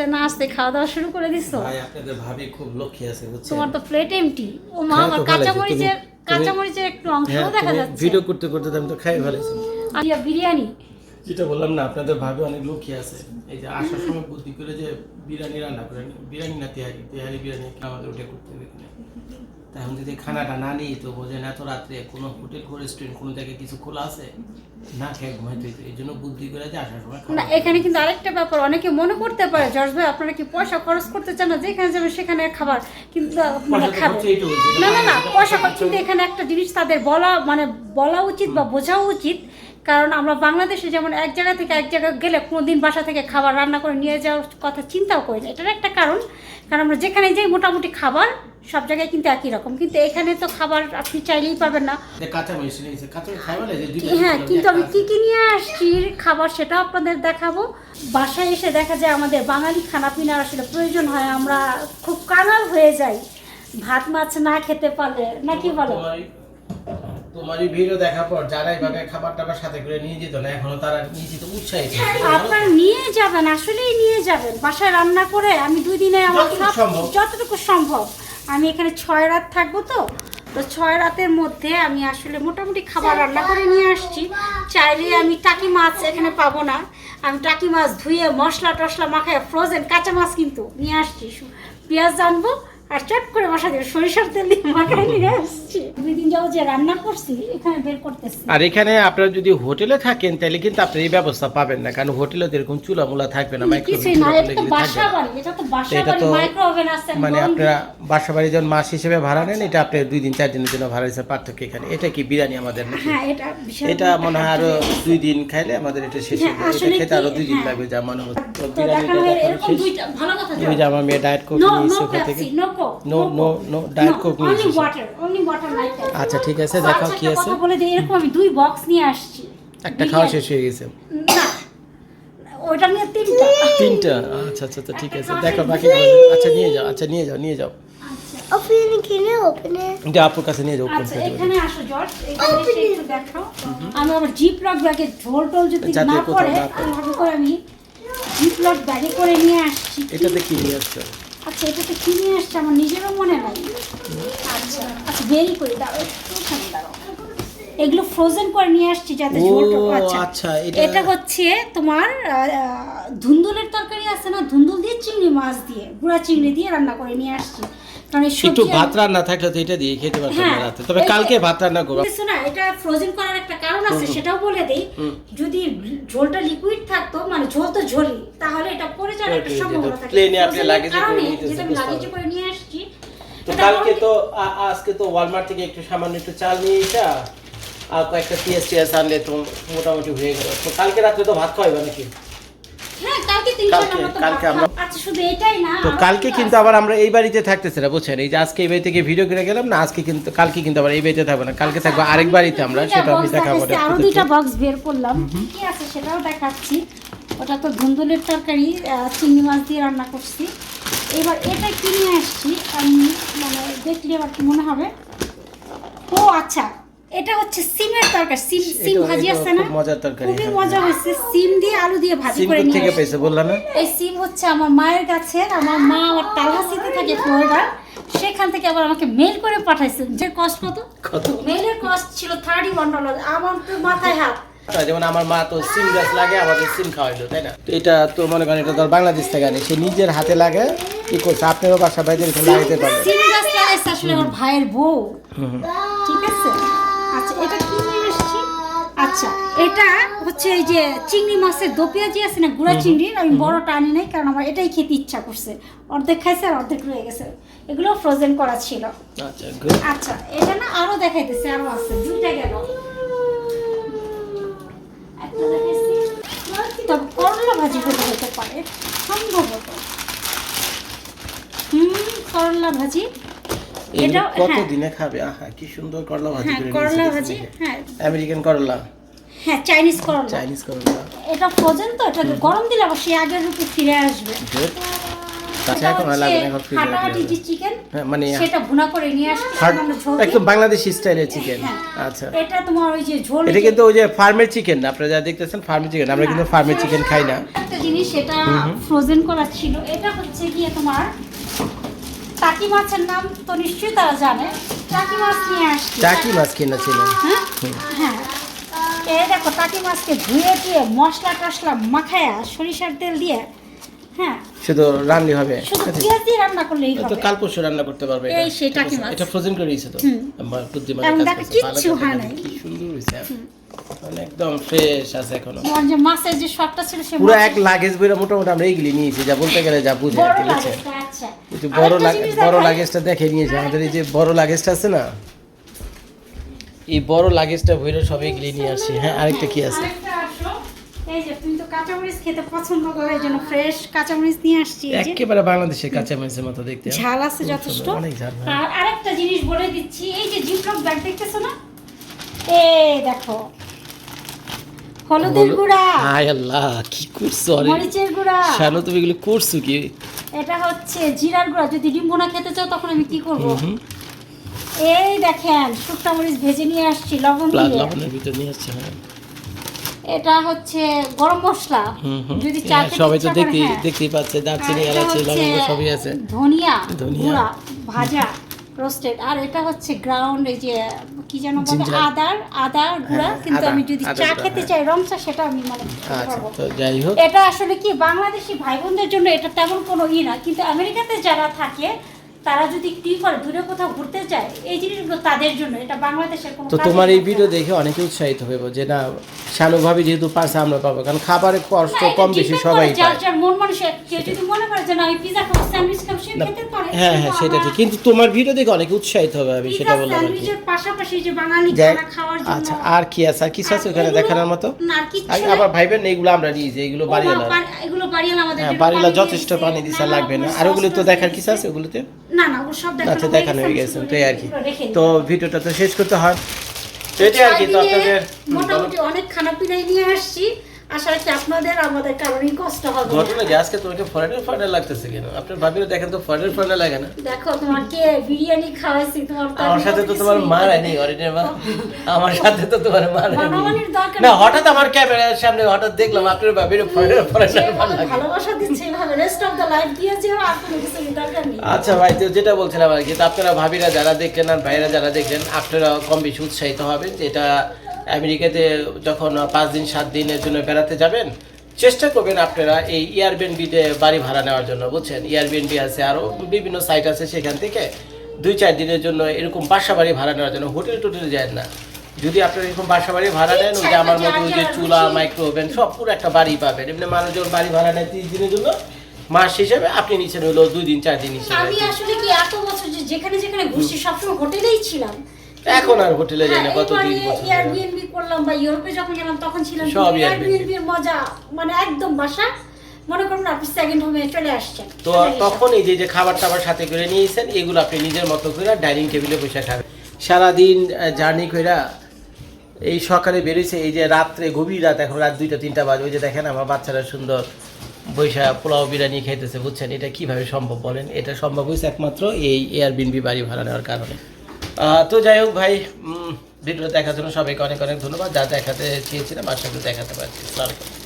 আসতে না আসতে খাওয়া দাওয়া শুরু করে দিছো? ভাই আপনাদের ভাবি খুব লক্ষ্মী আছে বুঝছেন? তোমার তো প্লেট এমটি ও মা আমার আছে। কাঁচামরিচের তুমি- কাঁচামরিচের একটু অংশও হ্যাঁ দেখা যাচ্ছে। ভিডিও করতে করতে আমি তো খাই ফেলেছি। আর বিরিয়ানি? যেটা বললাম না আপনাদের ভাবি অনেক লক্ষ্মী আছে। এই যে আসার সময় বুদ্ধি করে যে বিরিয়ানি রান্না করেন বিরিয়ানি না তেহারি তেহারি বিরিয়ানি আমাদের ওটা করতে হবে। এখানে। তা এখন যদি খানাটা না নিই তো বোঝেন এত রাত্রে কোনো হোটেল রেস্টুরেন্ট কোনো জায়গায় কিছু খোলা আছে? না খেয়ে ঘুমাইতে হইতো এই জন্য বুদ্ধি করে যে আসার সময় না এখানে কিন্তু আরেকটা ব্যাপার অনেকে মনে করতে পারে জর্জ ভাই আপনারা কি পয়সা খরচ করতে চান না? যেখানে যাবে সেখানে খাবার। কিন্তু মানে না না না পয়সা খরচ কিন্তু এখানে একটা জিনিস তাদের বলা মানে বলা উচিত বা বোঝা উচিত কারণ আমরা বাংলাদেশে যেমন এক জায়গা থেকে এক জায়গায় গেলে কোনো দিন বাসা থেকে খাবার রান্না করে নিয়ে যাওয়ার কথা চিন্তাও করি না। এটার একটা কারণ। কারণ আমরা যেখানে যাই মোটামুটি খাবার সব জায়গায় কিন্তু একই রকম। কিন্তু এখানে তো খাবার আপনি চাইলেই পাবেন না। হ্যাঁ কিন্তু আমি কী কি কি নিয়ে আসছি খাবার সেটাও আপনাদের দেখাবো। বাসায় এসে দেখা যায় আমাদের বাঙালি খানা পিনার আসলে প্রয়োজন হয় আমরা খুব কাঙাল হয়ে যাই। ভাত মাছ না খেতে পারলে নাকি বলো তোমারই ভিডিও দেখার পর যারা এইভাবে খাবার টাবার সাথে করে নিয়ে যেত না এখনও তারা নিয়ে যেতে উৎসাহিত আপনারা নিয়ে যাবেন আসলেই নিয়ে যাবেন। বাসায় রান্না করে আমি দুই দিনে আমার সব সম্ভব। যতটুকু সম্ভব। আমি এখানে ছয় রাত থাকব তো তো ছয় রাতের মধ্যে আমি আসলে মোটামুটি খাবার রান্না করে নিয়ে আসছি। চাইলে আমি টাকি মাছ এখানে পাবো না। আমি টাকি মাছ ধুয়ে মশলা টশলা মাখায় ফ্রোজেন কাঁচা মাছ কিন্তু নিয়ে আসছি। পেঁয়াজ আনব আর চট করে বসা দেবে সরিষার তেল দিয়ে মাখায় নিয়ে আসছি। দুই দিন যাব যে রান্না করছি এখানে বের করতেছি। আর এখানে আপনারা যদি হোটেলে থাকেন তাহলে কিন্তু আপনি এই ব্যবস্থা পাবেন না কারণ হোটেলে এরকম চুলা মুলা থাকবে না কিছুই না এটা তো বাসা বাড়ি এটা তো বাসা বাড়ি তো আছে মানে আপনারা বাসা বাড়ি যখন মাস হিসেবে ভাড়া নেন এটা আপনি দুই দিন চার দিনের জন্য ভাড়া হিসেবে পার্থক্য এখানে। এটা কি বিরিয়ানি আমাদের হ্যাঁ এটা এটা মনে হয় আরও দুই দিন খাইলে আমাদের এটা শেষ হ্যাঁ, হবে এটা খেতে আরও দুই দিন হ্যাঁ। লাগবে যা মনে হচ্ছে। হয় যে আমার মেয়ে ডায়েট কোক নিয়েছে no no no Diet Coke নিয়েছে আচ্ছা ঠিক আছে দেখাও কি আছে। বলে দিই এরকম আমি দুই বক্স নিয়ে আসছি। একটা খাওয়া শেষ হয়ে গেছে। না ওটা নিয়ে তিনটা। তিনটা? আচ্ছা আচ্ছা আচ্ছা ঠিক আছে দেখো বাকি আচ্ছা নিয়ে যাও আচ্ছা নিয়ে যাও নিয়ে যাও। you এটা আপুর কাছে নিয়ে যাও ওপেন আচ্ছা করে এখানে আসো জর্জ এখানে এসে একটু দেখাও। আমি জিপ লক ব্যাগে ঝোল টোল যদি না পড়ে না পড়ে। এইভাবে করে আমি জিপ লক ব্যাগে করে নিয়ে আসছি। এটাতে কি নিয়ে আসছো আচ্ছা এটাতে কি নিয়ে আসছে আমার নিজেরও মনে নাই। আচ্ছা আচ্ছা বেরি করে দাও একটুখানি দাঁড়াও। এগুলো ফ্রোজেন করে নিয়ে আসছি যাতে ঝোলটা আচ্ছা আচ্ছা এটা হচ্ছে তোমার ধুন্দুলের তরকারি আছে না? ধুন্দুল দিয়ে চিংড়ি মাছ দিয়ে গুঁড়া চিংড়ি দিয়ে রান্না করে নিয়ে আসছি। একটু ভাত রান্না থাকলে তো এটা দিয়ে খেতে পারতাম না হ্যাঁ, রাতে। তবে কালকে ভাত রান্না করব না এটা ফ্রোজেন করার একটা কারণ আছে সেটাও বলে দেই। যদি ঝোলটা লিকুইড থাকতো মানে ঝোল তো ঝোলই তাহলে এটা পড়ে যাওয়ার একটা সম্ভাবনা থাকে। এ আপনি করে কারণে যেটা লাগেজে করে নিয়ে আসছি তো কালকে তো আজকে তো ওয়ালমার্ট থেকে একটু সামান্য একটু চাল নিয়ে এটা আর কয়েকটা পিএস টিএস আনলে তো মোটামুটি হয়ে গেল। তো কালকে রাত্রে তো ভাত খাওয়াইবা নাকি? কালকে আমরা তো কালকে। আচ্ছা কিন্তু আবার আমরা এই বাড়িতে থাকতেছি না বুঝছেন? এই যে আজকে এই বাড়ি থেকে ভিডিও করে গেলাম না আজকে কিন্তু কালকে কিন্তু আবার এই বাড়িতে থাকব না। কালকে থাকব আরেক বাড়িতে আমরা সেটা আমি দেখাবো আরও দুইটা বক্স বের করলাম। কি আছে সেটাও দেখাচ্ছি। ওটা তো ধুন্দুলের তরকারি চিংড়ি মাছ দিয়ে রান্না করছি। এবার এটা কিনে আসছি আমি মানে দেখলে আবার কি মনে হবে? ও আচ্ছা এটা হচ্ছে সিমের তরকারি সিম সিম ভাজি আছে না? মজার তরকারি, খুবই হ্যাঁ। মজা হয়েছে। সিম দিয়ে আলু দিয়ে ভাজি করে নিয়ে থেকে পেয়েছে বললাম না? এই সিম হচ্ছে আমার মায়ের কাছে। আমার মা আমার তালহাসিতে থাকে ফ্লোরিডা সেখান থেকে আবার আমাকে মেল করে পাঠাইছে। যে কষ্ট কত? কত? মেলের কস্ট ছিল থার্টি ওয়ান ডলার আমার তো মাথায় হাত। যেমন আমার মা তো সিম গাছ লাগে আমাদের সিম খাওয়াইলো তাই না? এটা তো মনে করেন এটা আর বাংলাদেশ থেকে আনে। সে নিজের হাতে লাগে। কি করছে? আপনারও বাসা বাইরে লাগাইতে পারবে সিম গাছ লাগাইছে আসলে আমার ভাইয়ের বউ। ঠিক আছে? আচ্ছা এটা কি নিয়ে এসেছি আচ্ছা এটা হচ্ছে এই যে চিংড়ি মাছের দো পেঁয়াজি আছে না গুঁড়া চিংড়ির আমি বড়টা আনি নাই কারণ আমার এটাই খেতে ইচ্ছা করছে। অর্ধেক খাইছে আর অর্ধেক রয়ে গেছে। এগুলো ফ্রোজেন করা ছিল। আচ্ছা আচ্ছা এটা না আরও দেখাইতেছে আরও আছে দুইটা গেল। একটা দেখাইছি। তবে করলা ভাজি হতে হতে পারে সম্ভবত। হুম করলা ভাজি। এটাও কত হ্যাঁ। দিনে খাবে? আহা কি সুন্দর করলা ভাজি হ্যাঁ করে করলা ভাজি হ্যাঁ। আমেরিকান করলা? হ্যাঁ চাইনিজ করলা। চাইনিজ করলা। এটা ফ্রোজেন তো এটা গরম দিলে আবার সে আগের রূপে ফিরে আসবে। এটা হ্যাঁ, মানে সেটা ভুনা করে নিয়ে। একদম বাংলাদেশি স্টাইলের চিকেন। আচ্ছা। এটা তোমার ওই যে ঝোল এটা কিন্তু ওই যে ফার্মের চিকেন আপনারা যা দেখতেছেন ফার্মের চিকেন আমরা কিন্তু ফার্মের চিকেন খাই না। একটা জিনিস সেটা ফ্রোজেন করা ছিল এটা হচ্ছে গিয়ে তোমার টাকি মাছের নাম তো নিশ্চয়ই তারা জানে। টাকি মাছ নিয়ে আসছি। টাকি মাছ কিনা ছিল। হ্যাঁ? হ্যাঁ। এই দেখো টাকি মাছকে ধুয়ে টুয়ে মশলা টশলা মাখায়া সরিষার তেল দিয়ে হ্যাঁ। শুধু রান্নি হবে। শুধু পেঁয়াজ দিয়ে রান্না করলেই তো কাল পরশু রান্না করতে পারবে এই সেই টাকি মাছ। এটা ফ্রোজেন করে দিয়েছে তো। আমার বুদ্ধিমান কাজ করছে, ভালো। কি সুন্দর হয়েছে। মানে একদম ফ্রেশ আছে এখনও। তোমার যে মাছের যে শটটা ছিল সে পুরো এক লাগেজ বইরা মোটামুটি আমরা এইগুলি নিয়েছি যা বলতে গেলে যা বুঝে আর বড় কি বুঝছে আচ্ছা। যে বড় আরেকটা বড় লাগেজটা দেখে নিয়েছে আমাদের এই যে বড় লাগেজটা আছে না? এই বড় লাগেজটা ভইরা সব এগুলি নিয়ে আসছি। হ্যাঁ আরেকটা কি আছে? এই যে তুমি তো কাঁচামরিচ খেতে পছন্দ করো এই জন্য ফ্রেশ কাঁচামরিচ নিয়ে আসছি একেবারে বাংলাদেশের কাঁচামরিচের মতো দেখতে। ঝাল আছে যথেষ্ট। হ্যাঁ। আর আরেকটা জিনিস বলে দিচ্ছি এই যে জিপলক ব্যাগ দেখতেছো না? এই দেখো হলুদের গুঁড়া। হায় আল্লাহ কি করছ আরে? মরিচের গুঁড়া। শানু তুমি এগুলো করছ কি? এটা হচ্ছে জিরার গুঁড়া। যদি ডিম্বুনা খেতে চাও তখন আমি কি করব? এই দেখেন শুকনা মরিচ ভেজে নিয়ে আসছি লবণ দিয়ে। লবণের ভিতর নিয়ে আসছে হ্যাঁ। এটা হচ্ছে গরম মশলা। যদি চা হ্যাঁ, সবাই তো দেখতেই হ্যাঁ। দেখতেই পাচ্ছে দারচিনি এলাচি লবঙ্গ সবই আছে। ধনিয়া ধনিয়া। ভাজা রোস্টেড আর এটা হচ্ছে গ্রাউন্ড এই যে কি যেন বলে. আদার আদা গুঁড়া হ্যাঁ, কিন্তু আমি যদি চা খেতে হ্যাঁ। চাই রং চা সেটা আমি মানে আচ্ছা যাই হোক এটা আসলে কি বাংলাদেশি ভাই বোনদের জন্য এটা তেমন কোনো ই না কিন্তু আমেরিকাতে যারা থাকে তারা যদি দূরে কোথাও ঘুরতে যায় এই জিনিসগুলো তাদের জন্য এটা বাংলাদেশের কোনো তো তোমার এই ভিডিও দেখে অনেকে উৎসাহিত হইব যে না শানুভাবে যেহেতু পাশে আমরা পাবো। কারণ খাবারের কষ্ট কম বেশি সবাই যার যার মন মানুষের কেউ যদি মনে করে যে না আমি পিজা খাব স্যান্ডউইচ খাব সে খেতে পারে। হ্যাঁ হ্যাঁ সেটা ঠিক। কিন্তু তোমার ভিডিও দেখে অনেকে উৎসাহিত হবে আমি সেটা বললাম আর কি। স্যান্ডউইচের পাশাপাশি যে বাঙালি খানা খাওয়ার জন্য আচ্ছা আর কি আছে? আর কিছু আছে ওখানে দেখানোর মতো। আবার ভাইবেন এগুলো আমরা নিয়েছি এগুলো পানি- এগুলো বাড়িওয়ালা আমাদের হ্যাঁ পানি যথেষ্ট পানি দিছে লাগবে না। আর ওগুলো তো দেখার কিছু আছে ওগুলোতে? না না ওগুলো সব দেখানো আচ্ছা দেখানো হয়ে গেছে তো আর কি। তো ভিডিওটা তো শেষ করতে হয়। তো এটাই আর কি তো আপনাদের মোটামুটি অনেক খানা পিনাই নিয়ে আসছি। আশা রাখছি আপনাদের আমাদের কারণেই কষ্ট হবে। ঘটনা কি আজকে তোমাকে ফরেনের ফরেনের লাগতেছে কেন? আপনার ভাবিও দেখেন তো ফরেনের ফরেনের লাগে না। দেখো তোমাকে বিরিয়ানি খাওয়াইছি তোমার আমার সাথে তো তোমার মা রায়নি। অরিনের মা। আমার সাথে তো তোমার মা রায়নি না হঠাৎ আমার ক্যামেরার সামনে হঠাৎ দেখলাম আপনার ভাবির ফরেনের ফরেনের ভালো লাগে। ভালোবাসা দিচ্ছে রেস্ট অফ দ্য লাইফ দিয়ে যেও আর কোনো কিছু দরকার নেই। আচ্ছা ভাই তো যেটা বলছিলাম আর কি তো আপনারা ভাবিরা যারা দেখলেন আর ভাইরা যারা দেখলেন আপনারা কম বেশি উৎসাহিত হবেন। যে এটা আমেরিকাতে যখন পাঁচ দিন, সাত দিনের জন্য বেড়াতে যাবেন, চেষ্টা করবেন আপনারা এই এয়ারবিএনবিতে বাড়ি ভাড়া নেওয়ার জন্য, বুঝছেন? এয়ারবিএনবি আছে আরও বিভিন্ন সাইট আছে সেখান থেকে দুই, চার দিনের জন্য এরকম বাসা বাড়ি ভাড়া নেওয়ার জন্য হোটেল টোটেল যায় না। যদি আপনারা এরকম বাসা বাড়ি ভাড়া নেন, ওই যে আমার মতো ওই যে চুলা মাইক্রো ওভেন সব পুরো একটা বাড়ি পাবেন। এমনি মানুষজন বাড়ি ভাড়া নেয় তিরিশ দিনের জন্য, মাস হিসেবে আপনি নিচ্ছেন হলো দুই দিন, চার দিন হিসেবে। আমি আসলে কি এত বছর যেখানে যেখানে ঘুরছি, সবসময় হোটেলেই ছিলাম। এখন আর হোটেলে যাই না কত দিন এ- বছর ধরে। করলাম বা ইউরোপে যখন গেলাম তখন ছিলাম সব এর মজা মানে একদম বাসা। মনে করুন আপনি সেকেন্ড হোমে চলে আসছেন। তো তখন এই যে যে খাবার টাবার সাথে করে নিয়েছেন এগুলো আপনি নিজের মতো করে ডাইনিং টেবিলে বসে খাবেন। সারাদিন জার্নি কইরা এই সকালে বেরিয়েছে এই যে রাত্রে গভীর রাত এখন রাত দুইটা তিনটা বাজে। ওই যে দেখেন আমার বাচ্চারা সুন্দর বৈশা পোলাও বিরিয়ানি খাইতেছে বুঝছেন? এটা কীভাবে সম্ভব বলেন? এটা সম্ভব হয়েছে একমাত্র এই এয়ারবিনবি বাড়ি ভাড়া নেওয়ার কারণে। তো যাই হোক ভাই ভিডিও দেখার জন্য সবাইকে অনেক অনেক ধন্যবাদ যা দেখাতে চেয়েছিলাম, আশা করি দেখাতে পারছি আসসালামু আলাইকুম।